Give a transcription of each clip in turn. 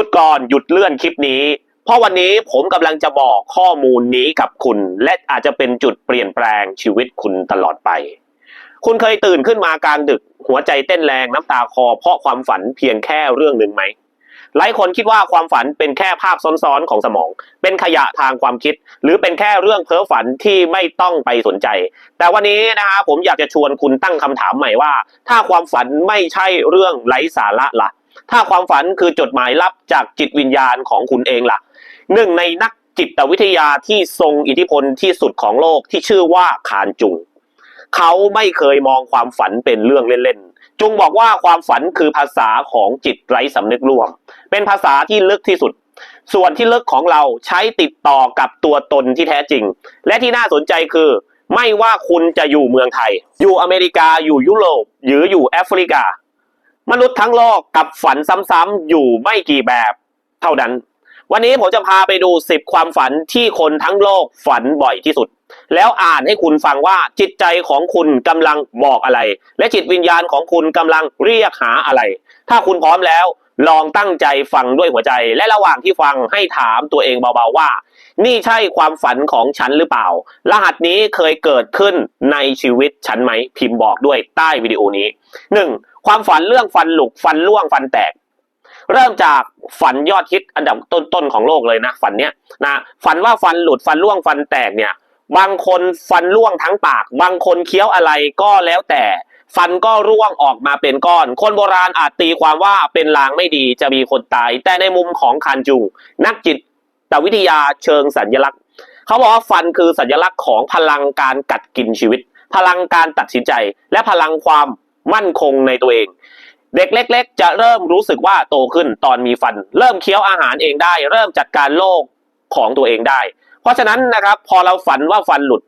ยุดก่อนหยุดเลื่อนคลิปนี้ เพราะวันนี้ผมกำลังจะบอกข้อมูลนี้กับคุณ และอาจจะเป็นจุดเปลี่ยนแปลงชีวิตคุณตลอดไป คุณเคยตื่นขึ้นมากลางดึก หัวใจเต้นแรงน้ำตาคอ เพราะความฝันเพียงแค่เรื่องหนึ่งไหมหลายคนคิดว่าความฝันเป็นแค่ภาพซ้อนๆของสมอง เป็นขยะทางความคิด หรือเป็นแค่เรื่องเพ้อฝันที่ไม่ต้องไปสนใจ แต่วันนี้นะฮะผมอยากจะชวนคุณตั้งคำถามใหม่ว่า ถ้าความฝันไม่ใช่เรื่องไร้สาระล่ะ ถ้าความฝันคือจดหมายลับจากจิตวิญญาณของคุณเองล่ะหนึ่งในนักจิตวิทยาที่ทรงอิทธิพลที่สุดของโลกที่ชื่อว่าคานจุง เขาไม่เคยมองความฝันเป็นเรื่องเล่นๆ จุงบอกว่าความฝันคือภาษาของจิตไร้สำนึกร่วม เป็นภาษาที่ลึกที่สุด ส่วนที่ลึกของเราใช้ติดต่อกับตัวตนที่แท้จริง และที่น่าสนใจคือ ไม่ว่าคุณจะอยู่เมืองไทย อยู่อเมริกาอยู่ยุโรปหรืออยู่แอฟริกา มนุษย์ทั้งโลกกับฝันซ้ำๆอยู่ไม่กี่แบบเท่านั้น วันนี้ผมจะพาไปดู 10 ความฝันที่คนทั้งโลกฝันบ่อยที่สุด แล้วอ่านให้คุณฟังว่าจิตใจของคุณกำลังบอกอะไร และจิตวิญญาณของคุณกำลังเรียกหาอะไร ถ้าคุณพร้อมแล้ว ลองตั้งใจฟังด้วยหัวใจ และระหว่างที่ฟังให้ถามตัวเองเบาๆว่า นี่ใช่ความฝันของฉันหรือเปล่า รหัสนี้เคยเกิดขึ้นในชีวิตฉันไหมพิมพ์บอกด้วยใต้วิดีโอนี้หนึ่งความฝันเรื่องฟันหลุกฟันร่วงฟันแตก เริ่มจากฝันยอดฮิตอันดับต้นๆของโลกเลยนะฝันเนี้ยนะฝันว่าฟันหลุดฟันร่วงฟันแตกเนี่ยบางคนฟันร่วงทั้งปาก บางคนเคี้ยวอะไรก็แล้วแต่ ฟันก็ร่วงออกมาเป็นก้อน คนโบราณอาจตีความว่าเป็นลางไม่ดีจะมีคนตาย แต่ในมุมของคานจุง นักจิตตวิทยาเชิงสัญลักษณ์ เขาบอกว่าฟันคือสัญลักษณ์ของพลังการกัดกินชีวิต พลังการตัดสินใจ และพลังความมั่นคงในตัวเอง เด็กเล็ก ๆ จะเริ่มรู้สึกว่าโตขึ้นตอนมีฟัน เริ่มเคี้ยวอาหารเองได้ เริ่มจัดการโรคของตัวเองได้ เพราะฉะนั้นนะครับพอเราฝันว่าฟันหลุด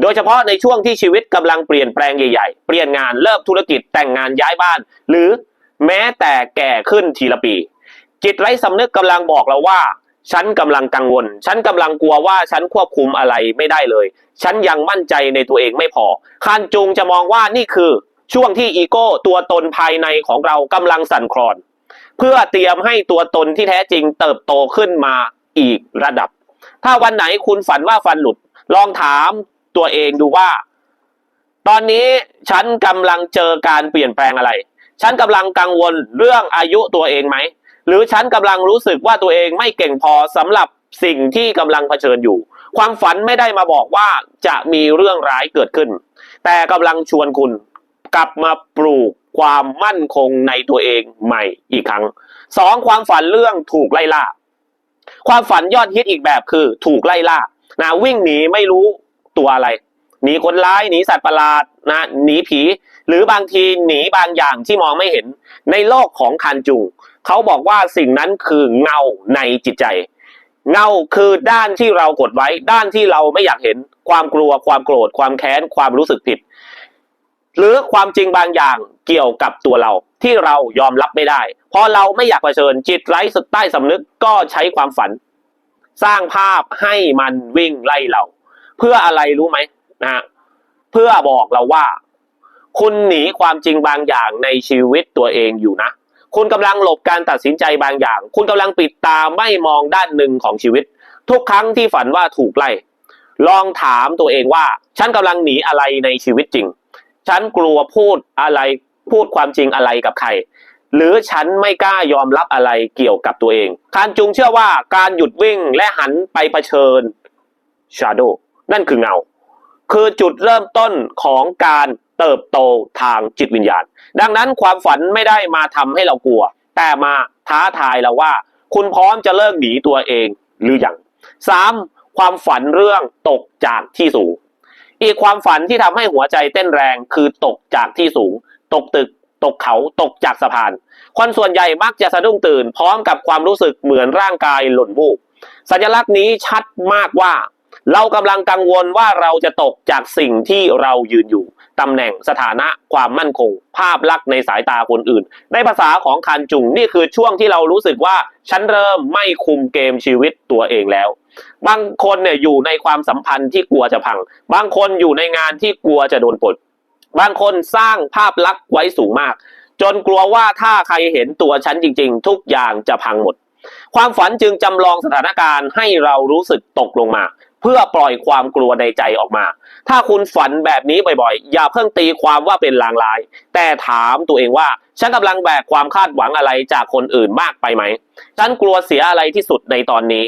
โดยเฉพาะในช่วงที่ชีวิตกำลังเปลี่ยนแปลงใหญ่ ๆ เปลี่ยนงานเริ่มธุรกิจแต่งงานย้ายบ้าน หรือแม้แต่แก่ขึ้นทีละปี จิตไร้สำนึกกำลังบอกเราว่า ฉันกำลังกังวล ฉันกำลังกลัวว่าฉันควบคุมอะไรไม่ได้เลย ฉันยังมั่นใจในตัวเองไม่พอคานจุงจะมองว่านี่คือช่วงที่อีโก้ตัวตนภายในของเรากำลังสั่นคลอน เพื่อเตรียมให้ตัวตนที่แท้จริงเติบโตขึ้นมาอีกระดับ ถ้าวันไหนคุณฝันว่าฟันหลุด ลองถาม ตัวเองดูว่า ตอนนี้ฉันกำลังเจอการเปลี่ยนแปลงอะไร ฉันกำลังกังวลเรื่องอายุตัวเองไหม หรือฉันกำลังรู้สึกว่าตัวเองไม่เก่งพอสำหรับสิ่งที่กำลังเผชิญอยู่ ความฝันไม่ได้มาบอกว่าจะมีเรื่องร้ายเกิดขึ้น แต่กำลังชวนคุณกลับมาปลูกความมั่นคงในตัวเองใหม่อีกครั้งสองความฝันเรื่องถูกไล่ล่า ความฝันยอดฮิตอีกแบบคือถูกไล่ล่านะวิ่งหนีไม่รู้ ตัวอะไรหนีคนร้ายหนีสัตว์ประหลาดนะหนีผี หรือบางทีหนีบางอย่างที่มองไม่เห็น ในโลกของคันจุงเขาบอกว่าสิ่งนั้นคือเงาในจิตใจ เงาคือด้านที่เรากดไว้ ด้านที่เราไม่อยากเห็น ความกลัวความโกรธ ความแค้น ความรู้สึกผิด หรือความจริงบางอย่างเกี่ยวกับตัวเรา ที่เรายอมรับไม่ได้พราะเราไม่อยากเผชิญจิตไร้สุดใต้สำนึกก็ใช้ความฝัน สร้างภาพให้มันวิ่งไล่เรา เพื่ออะไรรู้ไหมนะฮะเพื่อบอกเราว่า คุณหนีความจริงบางอย่างในชีวิตตัวเองอยู่นะ คุณกำลังหลบการตัดสินใจบางอย่าง คุณกำลังปิดตาไม่มองด้านหนึ่งของชีวิต ทุกครั้งที่ฝันว่าถูกไล่ ลองถามตัวเองว่า ฉันกำลังหนีอะไรในชีวิตจริง ฉันกลัวพูดอะไรพูดความจริงอะไรกับใครหรือฉันไม่กล้ายอมรับอะไรเกี่ยวกับตัวเองคานจุงเชื่อว่าการหยุดวิ่งและหันไปเผชิญ Shadow นั่นคือเงา คือจุดเริ่มต้นของการเติบโตทางจิตวิญญาณ ดังนั้นความฝันไม่ได้มาทำให้เรากลัว แต่มาท้าทายเราว่า คุณพร้อมจะเลิกหนีตัวเองหรือยังสามความฝันเรื่องตกจากที่สูง อีกความฝันที่ทำให้หัวใจเต้นแรงคือตกจากที่สูง ตกตึก ตกเขาตกจากสะพาน คนส่วนใหญ่มักจะสะดุ้งตื่น พร้อมกับความรู้สึกเหมือนร่างกายหล่นวูบสัญลักษณ์นี้ชัดมากว่า เรากำลังกังวลว่าเราจะตกจากสิ่งที่เรายืนอยู่ตำแหน่งสถานะความมั่นคง ภาพลักษณ์ในสายตาคนอื่น ในภาษาของคันจุงนี่คือช่วงที่เรารู้สึกว่า ฉันเริ่มไม่คุมเกมชีวิตตัวเองแล้ว บางคนเนี่ยอยู่ในความสัมพันธ์ที่กลัวจะพัง บางคนอยู่ในงานที่กลัวจะโดนปลดบางคนสร้างภาพลักษณ์ไว้สูงมาก จนกลัวว่าถ้าใครเห็นตัวฉันจริง ๆ ทุกอย่างจะพังหมด ความฝันจึงจำลองสถานการณ์ให้เรารู้สึกตกลงมา เพื่อปล่อยความกลัวในใจออกมา ถ้าคุณฝันแบบนี้บ่อยๆ อย่าเพิ่งตีความว่าเป็นลางร้าย แต่ถามตัวเองว่า ฉันกำลังแบกความคาดหวังอะไรจากคนอื่นมากไปไหม ฉันกลัวเสียอะไรที่สุดในตอนนี้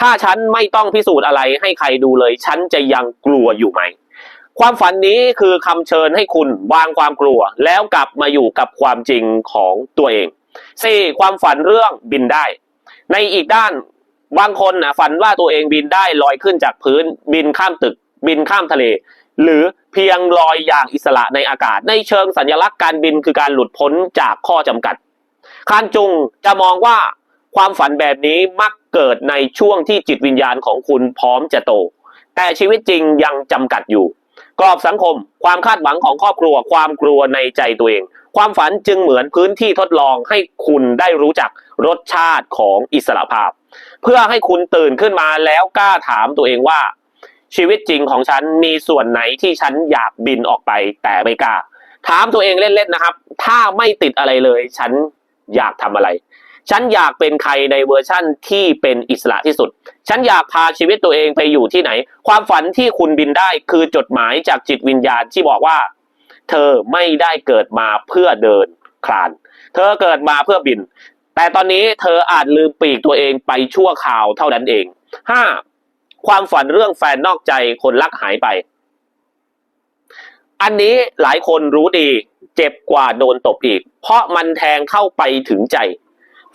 ถ้าฉันไม่ต้องพิสูจน์อะไรให้ใครดูเลย ฉันจะยังกลัวอยู่ไหม ความฝันนี้คือคำเชิญให้คุณวางความกลัว แล้วกลับมาอยู่กับความจริงของตัวเองสี่ความฝันเรื่องบินได้ในอีกด้าน บางคนนะฝันว่าตัวเองบินได้ลอยขึ้นจากพื้น บินข้ามตึก บินข้ามทะเล หรือเพียงลอยอย่างอิสระในอากาศ ในเชิงสัญลักษณ์การบินคือการหลุดพ้นจากข้อจำกัดคานจุงจะมองว่าความฝันแบบนี้มักเกิดในช่วงที่จิตวิญญาณของคุณพร้อมจะโต แต่ชีวิตจริงยังจำกัดอยู่ กรอบสังคม ความคาดหวังของครอบครัว ความกลัวในใจตัวเอง ความฝันจึงเหมือนพื้นที่ทดลองให้คุณได้รู้จักรสชาติของอิสระภาพ เพื่อให้คุณตื่นขึ้นมาแล้วกล้าถามตัวเองว่า ชีวิตจริงของฉันมีส่วนไหนที่ฉันอยากบินออกไปแต่ไม่กล้า ถามตัวเองเล่นๆนะครับ ถ้าไม่ติดอะไรเลย ฉันอยากทำอะไร ฉันอยากเป็นใครในเวอร์ชั่นที่เป็นอิสระที่สุด ฉันอยากพาชีวิตตัวเองไปอยู่ที่ไหน ความฝันที่คุณบินได้คือจดหมายจากจิตวิญญาณที่บอกว่า เธอไม่ได้เกิดมาเพื่อเดินคลาน เธอเกิดมาเพื่อบิน แต่ตอนนี้เธออาจลืมปีกตัวเองไปชั่วคราวเท่านั้นเองห้าความฝันเรื่องแฟนนอกใจคนรักหายไป อันนี้หลายคนรู้ดี เจ็บกว่าโดนตบอีก เพราะมันแทงเข้าไปถึงใจ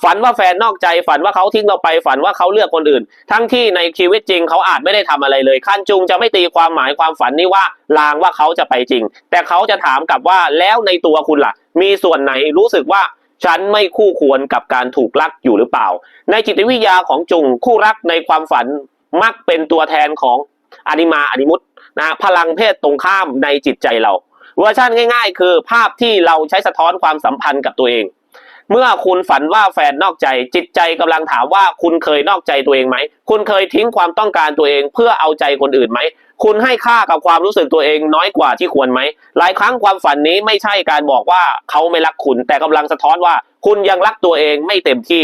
ฝันว่าแฟนนอกใจ ฝันว่าเขาทิ้งเราไป ฝันว่าเขาเลือกคนอื่น ทั้งที่ในชีวิตจริงเขาอาจไม่ได้ทำอะไรเลยขั้นจุงจะไม่ตีความหมายความฝันนี้ว่าลางว่าเขาจะไปจริง แต่เขาจะถามกลับว่าแล้วในตัวคุณล่ะ มีส่วนไหนรู้สึกว่า ฉันไม่คู่ควรกับการถูกลักอยู่หรือเปล่า ในจิตวิทยาของจุงคู่รักในความฝันมักเป็นตัวแทนของอนิมาอนิมุตนะพลังเพศตรงข้ามในจิตใจเรา เวอร์ชันง่าย ๆ คือภาพที่เราใช้สะท้อนความสัมพันธ์กับตัวเอง เมื่อคุณฝันว่าแฟนนอกใจ จิตใจกำลังถามว่าคุณเคยนอกใจตัวเองไหม คุณเคยทิ้งความต้องการตัวเองเพื่อเอาใจคนอื่นไหม คุณให้ค่ากับความรู้สึกตัวเองน้อยกว่าที่ควรไหม หลายครั้งความฝันนี้ไม่ใช่การบอกว่าเขาไม่รักคุณ แต่กำลังสะท้อนว่า คุณยังรักตัวเองไม่เต็มที่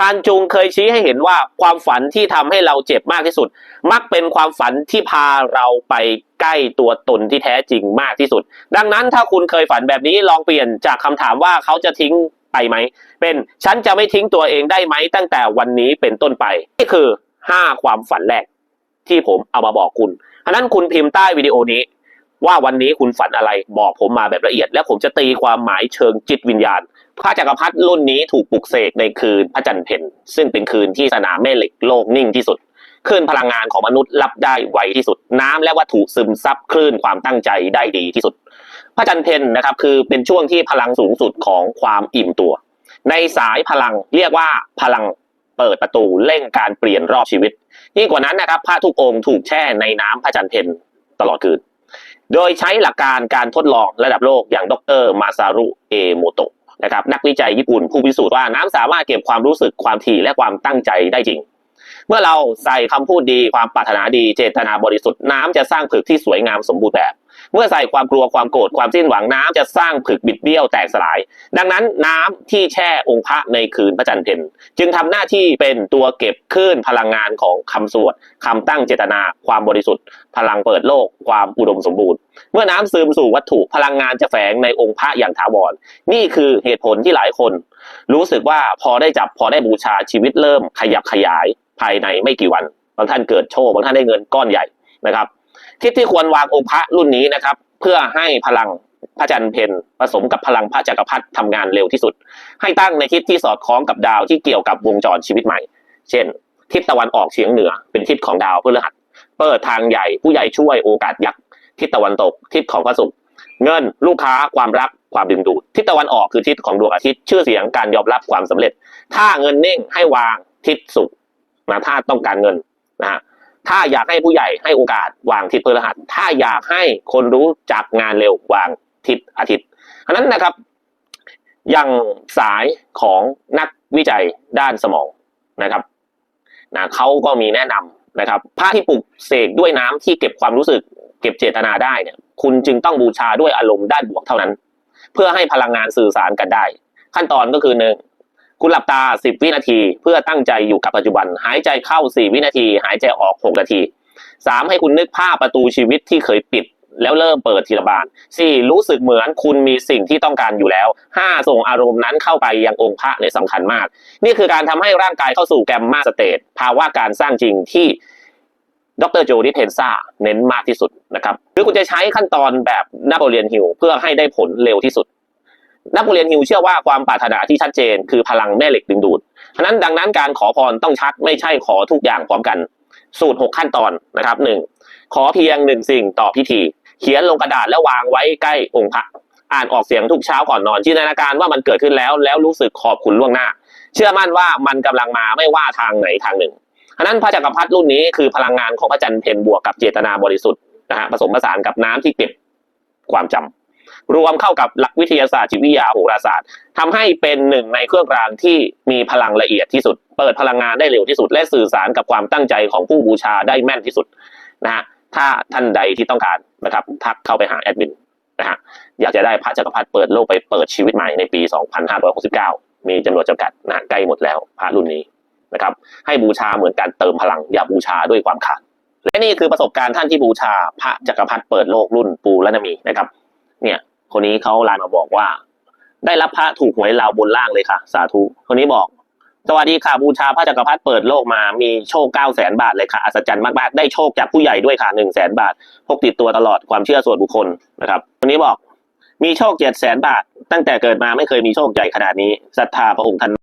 คานจุงเคยชี้ให้เห็นว่าความฝันที่ทำให้เราเจ็บมากที่สุด มักเป็นความฝันที่พาเราไปใกล้ตัวตนที่แท้จริงมากที่สุด ดังนั้นถ้าคุณเคยฝันแบบนี้ลองเปลี่ยนจากคำถามว่าเขาจะทิ้ง ไปไหม เป็นฉันจะไม่ทิ้งตัวเองได้ไหมตั้งแต่วันนี้เป็นต้นไป นี่คือ 5 ความฝันแรก ที่ผมเอามาบอกคุณอันนั้นคุณพิมพ์ใต้วิดีโอนี้ ว่าวันนี้คุณฝันอะไรบอกผมมาแบบละเอียด แล้วผมจะตีความหมายเชิงจิตวิญญาณ พระจักรพรรดิรุ่นนี้ถูกปลุกเสกในคืนพระจันทร์เพ็ญซึ่งเป็นคืนที่สนามแม่เหล็กโลกนิ่งที่สุดคลื่นพลังงานของมนุษย์รับได้ไวที่สุด น้ำและวัตถุซึมซับคลื่นความตั้งใจได้ดีที่สุด พระจันทร์เพ็ญนะครับคือเป็นช่วงที่พลังสูงสุดของความอิ่มตัว ในสายพลังเรียกว่าพลังเปิดประตูเร่งการเปลี่ยนรอบชีวิตยิ่งกว่านั้นนะครับพระทุกองค์ถูกแช่ในน้ำพระจันทร์เพ็ญตลอดคืนโดยใช้หลักการการทดลองระดับโลกอย่างดรมาซารุเอโมโตะนะครับนักวิจัยญี่ปุ่นผู้พิสูจน์ว่าน้ำสามารถเก็บความรู้สึกความถี่และความตั้งใจได้จริง เมื่อเราใส่คำพูดดีความปรารถนาดีเจตนาบริสุทธิ์น้ำจะสร้างผึกที่สวยงามสมบูรณ์แบบ เมื่อใส่ความกลัวความโกรธความสิ้นหวังน้ำจะสร้างผึกบิดเบี้ยวแตกสลาย ดังนั้นน้ำที่แช่องค์พระในคืนพระจันทร์เพ็ญจึงทำหน้าที่เป็นตัวเก็บคลื่นพลังงานของคำสวดคำตั้งเจตนา ความบริสุทธิ์ พลังเปิดโลก ความอุดมสมบูรณ์ เมื่อน้ำซึมสู่วัตถุพลังงานจะแฝงในองค์พระอย่างถาวร นี่คือเหตุผลที่หลายคน รู้สึกว่าพอได้จับพอได้บูชาชีวิตเริ่มขยับขยายภายในไม่กี่วัน บางท่านเกิดโชคบางท่านได้เงินก้อนใหญ่นะครับ ทิศที่ควรวางองค์พระรุ่นนี้นะครับ เพื่อให้พลังพระจันทร์เพนผสมกับพลังพระจักรพรรดิทำงานเร็วที่สุด ให้ตั้งในทิศที่สอดคล้องกับดาวที่เกี่ยวกับวงจรชีวิตใหม่ เช่น ทิศตะวันออกเฉียงเหนือเป็นทิศของดาวพฤหัสเปิดทางใหญ่ผู้ใหญ่ช่วยโอกาสยักษ์ทิศตะวันตกทิศของพระศุกร์เงินลูกค้าความรักความดึงดูดทิศตะวันออกคือทิศของดวงอาทิตย์ชื่อเสียงการยอมรับความสำเร็จ ถ้าเงินนิ่งให้วางทิศศุกร์นะถ้าต้องการเงิน ถ้าอยากให้ผู้ใหญ่ให้โอกาสวางทิศพฤหัส ถ้าอยากให้คนรู้จักงานเร็ววางทิศอาทิตย์อันนั้นนะครับ อย่างสายของนักวิจัยด้านสมองนะครับนะเขาก็มีแนะนำนะครับพระที่ปลุกเสกด้วยน้ำที่เก็บความรู้สึก เก็บเจตนาได้เนี่ย คุณจึงต้องบูชาด้วยอารมณ์ด้านบวกเท่านั้น เพื่อให้พลังงานสื่อสารกันได้ ขั้นตอนก็คือหนึ่ง คุณหลับตา 10 วินาที เพื่อตั้งใจอยู่กับปัจจุบัน หายใจเข้า 4 วินาที หายใจออก 6 นาที 3. ให้คุณนึกภาพประตูชีวิตที่เคยปิด แล้วเริ่มเปิดทีละบาน 4. รู้สึกเหมือนคุณมีสิ่งที่ต้องการอยู่แล้ว 5. ส่งอารมณ์นั้นเข้าไปยังองค์พระเนี่ยสำคัญมาก นี่คือการทำให้ร่างกายเข้าสู่แกมมาสเตทภาวะการสร้างจริงที่ดรโจดิเพนซาเน้นมากที่สุดนะครับหรือคุณจะใช้ขั้นตอนแบบนาโปเลียนฮิลเพื่อให้ได้ผลเร็วที่สุด นโปเลียนฮิลเชื่อว่าความปรารถนาที่ชัดเจน คือพลังแม่เหล็กดึงดูดฉะนั้นดังนั้นการขอพรต้องชัดไม่ใช่ขอทุกอย่างพร้อมกัน สูตร 6 ขั้นตอนนะครับหนึ่งขอเพียงหนึ่งสิ่งต่อพิธี เขียนลงกระดาษแล้ววางไว้ใกล้องค์พระอ่านออกเสียงทุกเช้าก่อนนอนจินตนาการว่ามันเกิดขึ้นแล้ว แล้วรู้สึกขอบคุณล่วงหน้า เชื่อมั่นว่ามันกำลังมาไม่ว่าทางไหนทางหนึ่งฉะนั้นพระจักรพรรดิรุ่นนี้คือพลังงานของพระจันทร์เพนบวกกับเจตนาบริสุทธิ์นะฮะผสมผสานกับน้ำที่เก็บความจำ รวมเข้ากับหลักวิทยาศาสตร์จิตวิทยาโหราศาสตร์ทำให้เป็นหนึ่งในเครื่องรางที่มีพลังละเอียดที่สุด เปิดพลังงานได้เร็วที่สุด และสื่อสารกับความตั้งใจของผู้บูชาได้แม่นที่สุดนะฮะถ้าท่านใดที่ต้องการนะครับทักเข้าไปหาแอดมินนะฮะอยากจะได้พระจักรพรรดิเปิดโลกไปเปิดชีวิตใหม่ในปี 2569 มีจำนวนจำกัดนะใกล้หมดแล้วพระรุ่นนี้นะครับ ให้บูชาเหมือนการเติมพลัง อย่าบูชาด้วยความขาด และนี่คือประสบการณ์ท่านที่บูชาพระจักรพรรดิเปิดโลกรุ่นปูและนามีนะครับ เนี่ย คนนี้เขาไลน์มาบอกว่า ได้รับพระถูกหวยลาวบนล่างเลยค่ะ สาธุ คนนี้บอกสวัสดีค่ะบูชาพระจักรพรรดิเปิดโลกมามีโชคเก้าแสนบาทเลยค่ะอัศจรรย์มากๆได้โชคจากผู้ใหญ่ด้วยค่ะหนึ่งแสนบาทพกติดตัวตลอดความเชื่อส่วนบุคคลนะครับคนนี้บอกมีโชคเจ็ดแสนบาท ตั้งแต่เกิดมาไม่เคยมีโชคใหญ่ขนาดนี้ศรัทธาพระองค์ท่าน